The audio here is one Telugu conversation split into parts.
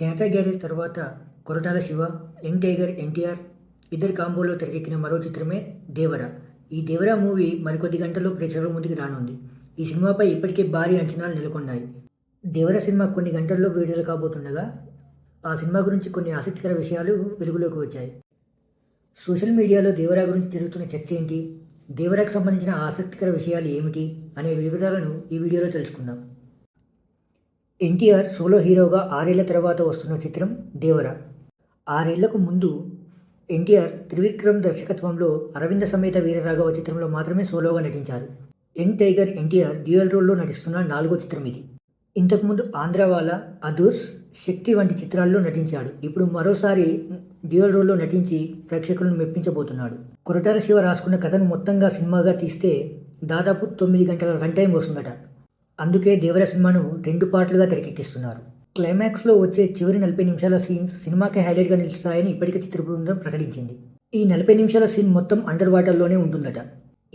జనతా గ్యారేజ్ తర్వాత Koratala Siva young tiger NTR ఇద్దరు కాంబోలో తెరకెక్కిన మరో చిత్రమే దేవర. ఈ దేవర మూవీ మరికొద్ది గంటల్లో ప్రేక్షకుల ముందుకు రానుంది. ఈ సినిమాపై ఇప్పటికే భారీ అంచనాలు నెలకొన్నాయి. దేవర సినిమా కొన్ని గంటల్లో విడుదల కాబోతుండగా ఆ సినిమా గురించి కొన్ని ఆసక్తికర విషయాలు వెలుగులోకి వచ్చాయి. సోషల్ మీడియాలో దేవరా గురించి జరుగుతున్న చర్చ ఏంటి? దేవరాకు సంబంధించిన ఆసక్తికర విషయాలు ఏమిటి? అనే వివరాలను ఈ వీడియోలో తెలుసుకుందాం. ఎన్టీఆర్ సోలో హీరోగా ఆరేళ్ళ తర్వాత వస్తున్న చిత్రం దేవర. ఆరేళ్ళకు ముందు ఎన్టీఆర్ త్రివిక్రమ్ దర్శకత్వంలో అరవింద సమేత వీరరాఘవ చిత్రంలో మాత్రమే సోలోగా నటించారు. యంగ్ టైగర్ ఎన్టీఆర్ డ్యూయల్ రోల్లో నటిస్తున్న నాలుగో చిత్రం ఇది. ఇంతకుముందు ఆంధ్రవాల అదూర్స్ శక్తి వంటి చిత్రాల్లో నటించాడు. ఇప్పుడు మరోసారి డ్యూయల్ రోల్లో నటించి ప్రేక్షకులను మెప్పించబోతున్నాడు. కొరటాల శివ రాసుకున్న కథను మొత్తంగా సినిమాగా తీస్తే దాదాపు తొమ్మిది గంటల రన్ టైం వస్తుందట. అందుకే దేవర సినిమాను రెండు పార్ట్లుగా తెరకెక్కిస్తున్నారు. క్లైమాక్స్లో వచ్చే చివరి నలభై నిమిషాల సీన్స్ సినిమాకి హైలైట్గా నిలుస్తాయని ఇప్పటికే చిత్ర బృందం ప్రకటించింది. ఈ నలభై నిమిషాల సీన్ మొత్తం అండర్ వాటర్లోనే ఉంటుందట.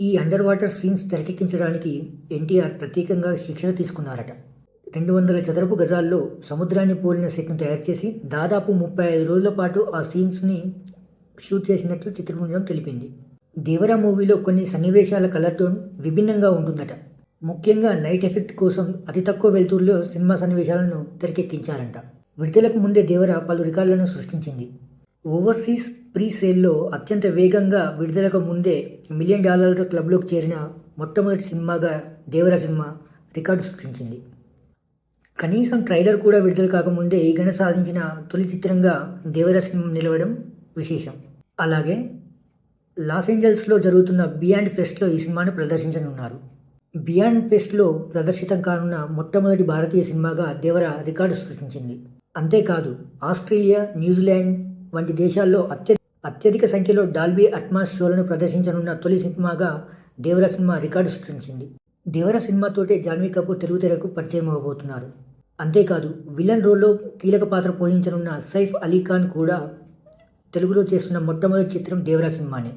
ఈ అండర్ వాటర్ సీన్స్ తెరకెక్కించడానికి ఎన్టీఆర్ ప్రత్యేకంగా శిక్షణ తీసుకున్నారట. రెండు వందల చదరపు గజాల్లో సముద్రాన్ని పోలిన సెట్ను తయారు చేసి దాదాపు ముప్పై ఐదు రోజుల పాటు ఆ సీన్స్ని షూట్ చేసినట్లు చిత్రబృందం తెలిపింది. దేవరా మూవీలో కొన్ని సన్నివేశాల కలర్ టోన్ విభిన్నంగా ఉంటుందట. ముఖ్యంగా నైట్ ఎఫెక్ట్ కోసం అతి తక్కువ వెలుతురులో సినిమా సన్నివేశాలను తెరకెక్కించారంట. విడుదలకు ముందే దేవర పలు రికార్డులను సృష్టించింది. ఓవర్సీస్ ప్రీ సేల్లో అత్యంత వేగంగా విడుదలకు ముందే మిలియన్ డాలర్ల క్లబ్లోకి చేరిన మొట్టమొదటి సినిమాగా దేవర సినిమా రికార్డు సృష్టించింది. కనీసం ట్రైలర్ కూడా విడుదల కాకముందే ఈ గణ సాధించిన తొలి చిత్రంగా దేవర సినిమా నిలవడం విశేషం. అలాగే లాస్ ఏంజల్స్లో జరుగుతున్న బియాండ్ ఫెస్ట్లో ఈ సినిమాను ప్రదర్శించనున్నారు. బియాండ్ ఫెస్ట్లో ప్రదర్శితం కానున్న మొట్టమొదటి భారతీయ సినిమాగా దేవర రికార్డు సృష్టించింది. అంతేకాదు ఆస్ట్రేలియా న్యూజిలాండ్ వంటి దేశాల్లో అత్య అత్యధిక సంఖ్యలో డాల్బీ అట్మాస్ షోలను ప్రదర్శించనున్న తొలి సినిమాగా దేవర సినిమా రికార్డు సృష్టించింది. దేవర సినిమాతోటే జాన్వీ కపూర్ తెలుగు తెరకు పరిచయం అవ్వబోతున్నారు అంతేకాదు విలన్ రోల్లో కీలక పాత్ర పోషించనున్న సైఫ్ అలీ ఖాన్ కూడా తెలుగులో చేస్తున్న మొట్టమొదటి చిత్రం దేవరా సినిమానే.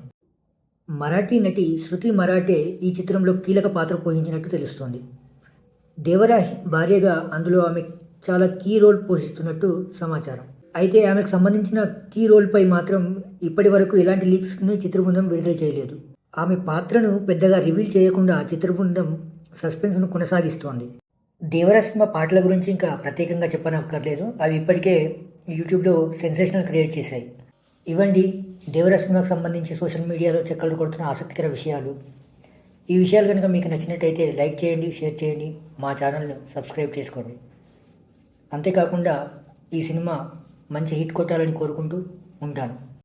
మరాఠీ నటి శృతి మరాఠే ఈ చిత్రంలో కీలక పాత్ర పోషించినట్టు తెలుస్తోంది. దేవరా భార్యగా అందులో ఆమె చాలా కీ రోల్ పోషిస్తున్నట్టు సమాచారం. అయితే ఆమెకు సంబంధించిన కీ రోల్పై మాత్రం ఇప్పటి వరకు ఎలాంటి లీక్స్ని చిత్రబృందం విడుదల చేయలేదు. ఆమె పాత్రను పెద్దగా రివీల్ చేయకుండా చిత్రబృందం సస్పెన్స్ను కొనసాగిస్తోంది. దేవరా సినిమా పాటల గురించి ఇంకా ప్రత్యేకంగా చెప్పనక్కర్లేదు. అవి ఇప్పటికే యూట్యూబ్లో సెన్సేషనల్ క్రియేట్ చేశాయి. ఇవ్వండి. దేవరా సినిమాకు సంబంధించి సోషల్ మీడియాలో చెక్కలు కొడుతున్న ఆసక్తికర విషయాలు. ఈ విషయాలు కనుక మీకు నచ్చినట్టయితే లైక్ చేయండి షేర్ చేయండి మా ఛానల్ను సబ్స్క్రైబ్ చేసుకోండి. అంతేకాకుండా ఈ సినిమా మంచి హిట్ కొట్టాలని కోరుకుంటూ ఉంటాను.